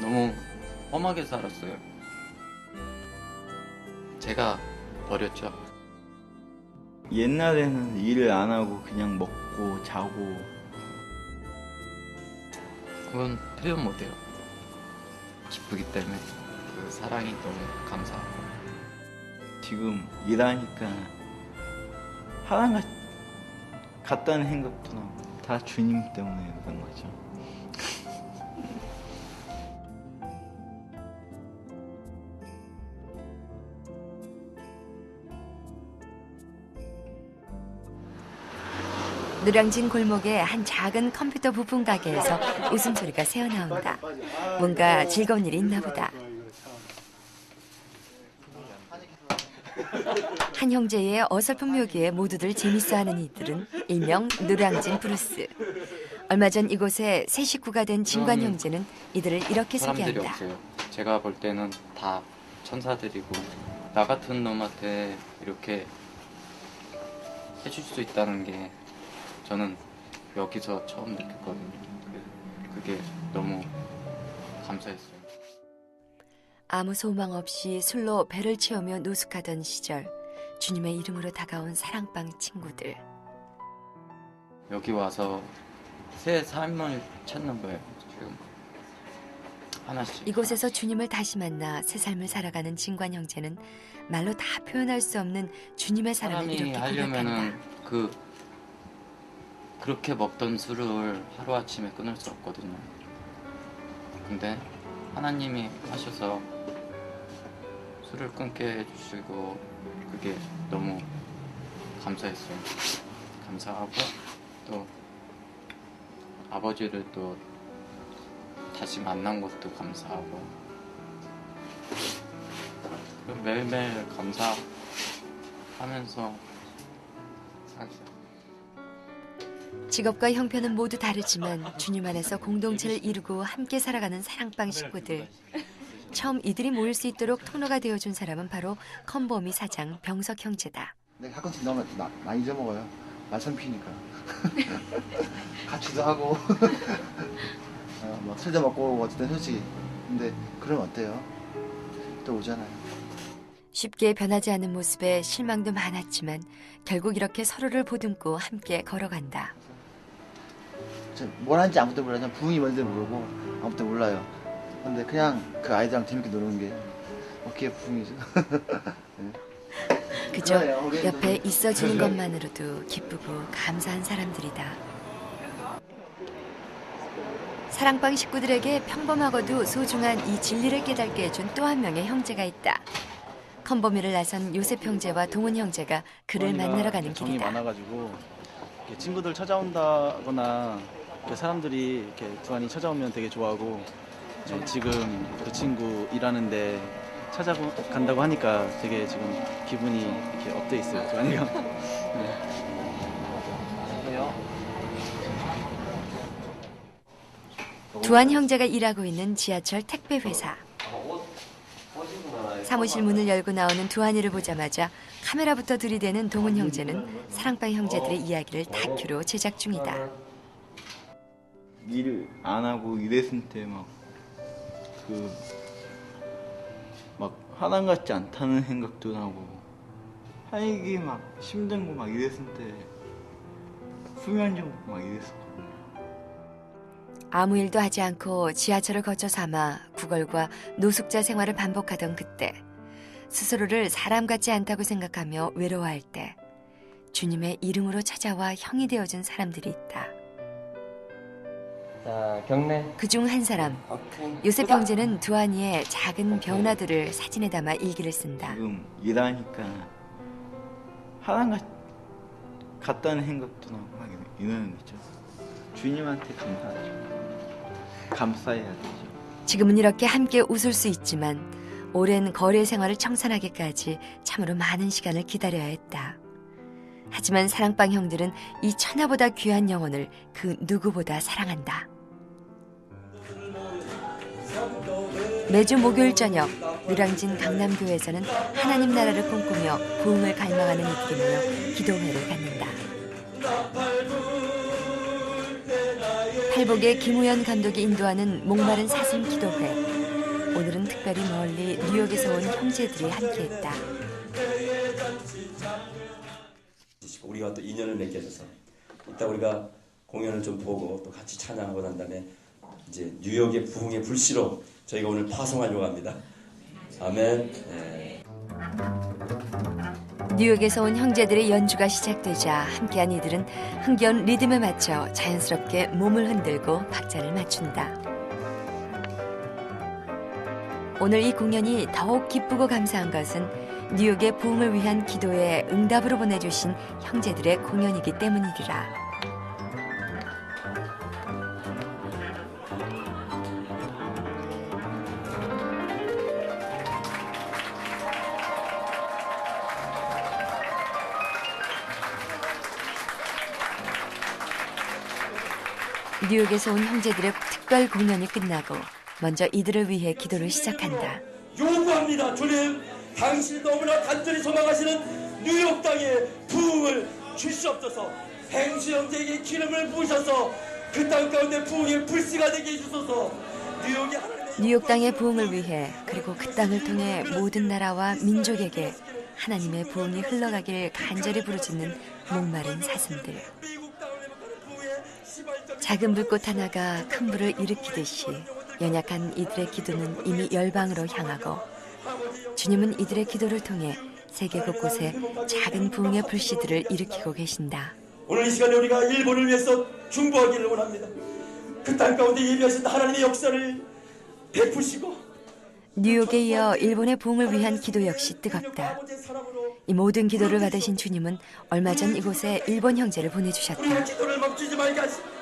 너무 험하게 살았어요. 제가 버렸죠. 옛날에는 일을 안 하고 그냥 먹고 자고 그건 표현 못해요. 기쁘기 때문에 그 사랑이 너무 감사하고 지금 일하니까 하나가 같다는 생각도 나고 다 주님 때문에 그런 거죠. 누랑진 골목의 한 작은 컴퓨터 부품 가게에서 웃음소리가 새어나온다. 뭔가 즐거운 일이 있나 보다. 한 형제의 어설픈 묘기에 모두들 재밌어하는 이들은 일명 누랑진 브루스. 얼마 전 이곳에 새 식구가 된 진관 형제는 이들을 이렇게 사람들이 소개한다. 없어요. 제가 볼 때는 다 천사들이고 나 같은 놈한테 이렇게 해줄 수 있다는 게 저는 여기서 처음 느꼈거든요. 그- 그게 너무 감사했어요. 아무 소망 없이 술로 배를 채우며 노숙하던 시절 주님의 이름으로 다가온 사랑방 친구들. 여기 와서 새 삶을 찾는 거예요. 지금 하나씩. 이곳에서 주님을 다시 만나 새 삶을 살아가는 진관 형제는 말로 다 표현할 수 없는 주님의 사랑을 이렇게 하려면은 고백한다. 그 그렇게 먹던 술을 하루 아침에 끊을 수 없거든요. 근데 하나님이 하셔서 술을 끊게 해주시고 그게 너무 감사했어요. 감사하고 또 아버지를 또 다시 만난 것도 감사하고 매일매일 감사하면서. 직업과 형편은 모두 다르지만 주님 안에서 공동체를 이루고 함께 살아가는 사랑방 식구들. 처음 이들이 모일 수 있도록 통로가 되어준 사람은 바로 컨범이 사장 병석 형제다. 근데 가끔씩 너무 나, 많이 잊어먹어요. 말썽 피니까. 같이도 하고. 어, 뭐 술도 먹고 어쨌든 솔직히. 근데 그러면 어때요? 또 오잖아요. 쉽게 변하지 않는 모습에 실망도 많았지만 결국 이렇게 서로를 보듬고 함께 걸어간다. 저뭘 하는지 아무도 몰라요. 그냥 부흥이 뭔지 모르고 아무도 몰라요. 근데 그냥 그 아이들이랑 재밌게 노는 게 어깨 부흥이죠. 그저 그래요. 우리 옆에 있어주는 것만으로도 기쁘고 감사한 사람들이다. 사랑방 식구들에게 평범하고도 소중한 이 진리를 깨닫게 해준 또 한 명의 형제가 있다. 컨범이를 나선 요셉 형제와 동훈 형제가 그를 만나러 가는 길이다. 많아가지고 친구들 찾아온다거나 사람들이 이렇게 두한이 찾아오면 되게 좋아하고 네, 지금 그 친구 일하는데 찾아간다고 하니까 되게 지금 기분이 이렇게 업돼 있어요. 두한이가. 네. 두한 형제가 일하고 있는 지하철 택배 회사. 사무실 문을 열고 나오는 두한이를 보자마자 카메라부터 들이대는 동훈 형제는 사랑방 형제들의 이야기를 다큐로 제작 중이다. 일 안 하고 일했을 때 막 그 막 하나 같지 않다는 생각도 나고 살기 막거막 이랬을 때 수면 정도 막 이랬었거든요. 아무 일도 하지 않고 지하철을 거쳐 삼아 구걸과 노숙자 생활을 반복하던 그때 스스로를 사람 같지 않다고 생각하며 외로워할 때 주님의 이름으로 찾아와 형이 되어준 사람들이 있다. 자, 경례. 그중 한 사람. 요셉 형제는 두한이의 작은 변화들을 사진에 담아 일기를 쓴다. 지금 일하니까 하나 같, 같다는 생각도 나고 막 이러는 거죠. 주님한테 감사하죠. 감사해야 되죠. 지금은 이렇게 함께 웃을 수 있지만 오랜 거래 생활을 청산하기까지 참으로 많은 시간을 기다려야 했다. 하지만 사랑방 형들은 이 천하보다 귀한 영혼을 그 누구보다 사랑한다. 매주 목요일 저녁 누랑진 강남교회에서는 하나님 나라를 꿈꾸며 부흥을 갈망하는 이들이 모여 기도회를 갖는다. 팔복의 김우현 감독이 인도하는 목마른 사슴 기도회. 오늘은 특별히 멀리 뉴욕에서 온 형제들이 함께했다. 우리가 또 인연을 맺게 돼서 이따 우리가 공연을 좀 보고 또 같이 찬양하고 난 다음에 이제 뉴욕의 부흥의 불씨로 저희가 오늘 파송하려고 합니다. 아멘. 예. 뉴욕에서 온 형제들의 연주가 시작되자 함께한 이들은 흥겨운 리듬에 맞춰 자연스럽게 몸을 흔들고 박자를 맞춘다. 오늘 이 공연이 더욱 기쁘고 감사한 것은 뉴욕의 부흥을 위한 기도에 응답으로 보내주신 형제들의 공연이기 때문이리라. 뉴욕에서 온 형제들의 특별 공연이 끝나고 먼저 이들을 위해 기도를 시작한다. 요구합니다. 주님, 당신이 너무나 간절히 소망하시는 뉴욕 땅에 부흥을 주시옵소서. 행수 형제에게 기름을 부으셔서 그 땅 가운데 부흥의 불씨가 되게 해주소서. 뉴욕이 뉴욕 땅의 부흥을 위해 그리고 그 땅을 통해 모든 나라와 민족에게 하나님의 부흥이 흘러가길 간절히 부르짖는 목마른 사슴들. 작은 불꽃 하나가 큰 불을 일으키듯이 연약한 이들의 기도는 이미 열방으로 향하고 주님은 이들의 기도를 통해 세계 곳곳에 작은 부흥의 불씨들을 일으키고 계신다. 오늘 이 시간에 우리가 일본을 위해서 중보하기를 원합니다. 그 땅 가운데 예비하신 하나님의 역사를 베푸시고 뉴욕에 이어 일본의 부흥을 위한 기도 역시 뜨겁다. 이 모든 기도를 받으신 주님은 얼마 전 이곳에 일본 형제를 보내주셨다. 기도를 멈추지 말게 하시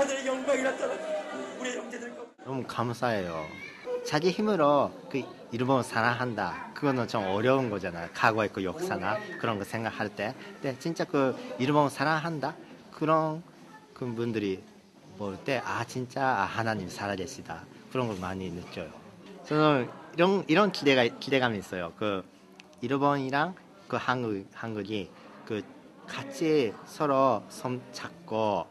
하늘의 영광이 나타나 우리의 형제들과 너무 감사해요. 자기 힘으로 그 일본 사랑한다. 그거는 좀 어려운 거잖아요. 과거의 그 역사나 그런 거 생각할 때. 근데 진짜 그 일본 사랑한다. 그런 그 분들이 볼 때 아 진짜 아, 하나님 살아계시다. 그런 걸 많이 느껴요. 저는 이런 이런 기대가 기대감이 있어요. 그 일본이랑 그 한국 한국이 그 같이 서로 손 잡고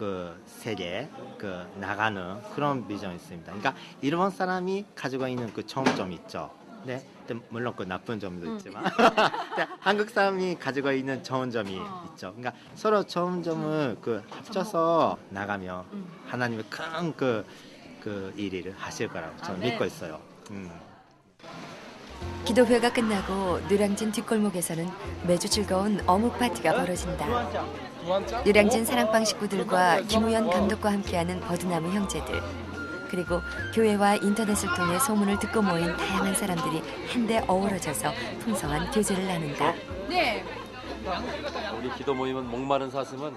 그 세계 그 나가는 그런 비전이 있습니다. 그러니까 일본 사람이 가지고 있는 그 점이 있죠. 네, 물론 그 나쁜 점도 있지만 근데 한국 사람이 가지고 있는 좋은 점이 있죠. 그러니까 서로 좋은 점을 그 합쳐서 나가면 하나님의 큰그 그 일을 하실 거라고 저는 믿고 있어요. 음. 기도회가 끝나고 노량진 뒷골목에서는 매주 즐거운 어묵 파티가 벌어진다. 노량진 사랑방 식구들과 김우현 감독과 함께하는 버드나무 형제들 그리고 교회와 인터넷을 통해 소문을 듣고 모인 다양한 사람들이 한데 어우러져서 풍성한 교제를 나눈다. 우리 기도 모임은 목마른 사슴은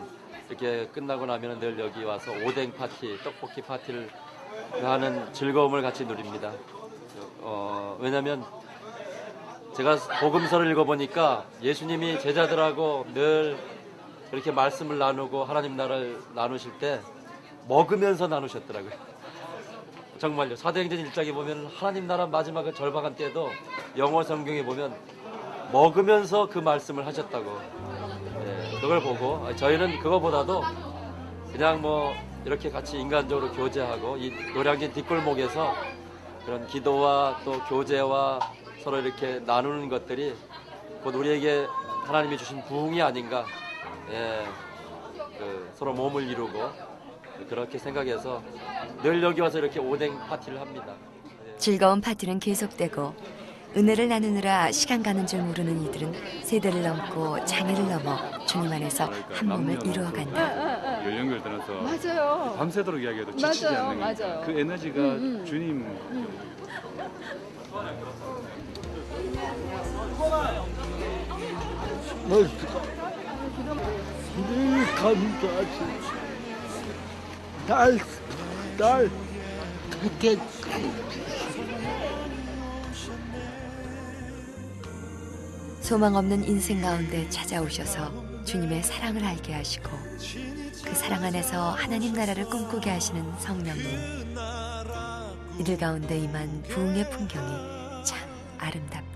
이렇게 끝나고 나면 늘 여기 와서 오뎅 파티, 떡볶이 파티를 하는 즐거움을 같이 누립니다. 어, 왜냐하면 제가 복음서를 읽어보니까 예수님이 제자들하고 늘 이렇게 말씀을 나누고 하나님 나라를 나누실 때 먹으면서 나누셨더라고요. 정말요. 사도행전 1장에 보면 하나님 나라 마지막 그 절반한 때도 영어 성경에 보면 먹으면서 그 말씀을 하셨다고. 예, 그걸 보고 아, 저희는 그거보다도 그냥 뭐 이렇게 같이 인간적으로 교제하고 이 노량진 뒷골목에서 그런 기도와 또 교제와 서로 이렇게 나누는 것들이 곧 우리에게 하나님이 주신 부흥이 아닌가. 예, 그 서로 몸을 이루고 그렇게 생각해서 늘 여기 와서 이렇게 오뎅 파티를 합니다. 즐거운 파티는 계속되고 은혜를 나누느라 시간 가는 줄 모르는 이들은 세대를 넘고 장애를 넘어 주님 안에서 한 몸을 이루어간다. 연령별 떠나서 맞아요. 밤새도록 이야기해도 지치지 맞아요, 않는 맞아요. 그 에너지가 음, 음. 주님 늘 감사하지. 날, 날 그렇게 소망 없는 인생 가운데 찾아오셔서 주님의 사랑을 알게 하시고 그 사랑 안에서 하나님 나라를 꿈꾸게 하시는 성령님. 이들 가운데 임한 부흥의 풍경이 참 아름답다.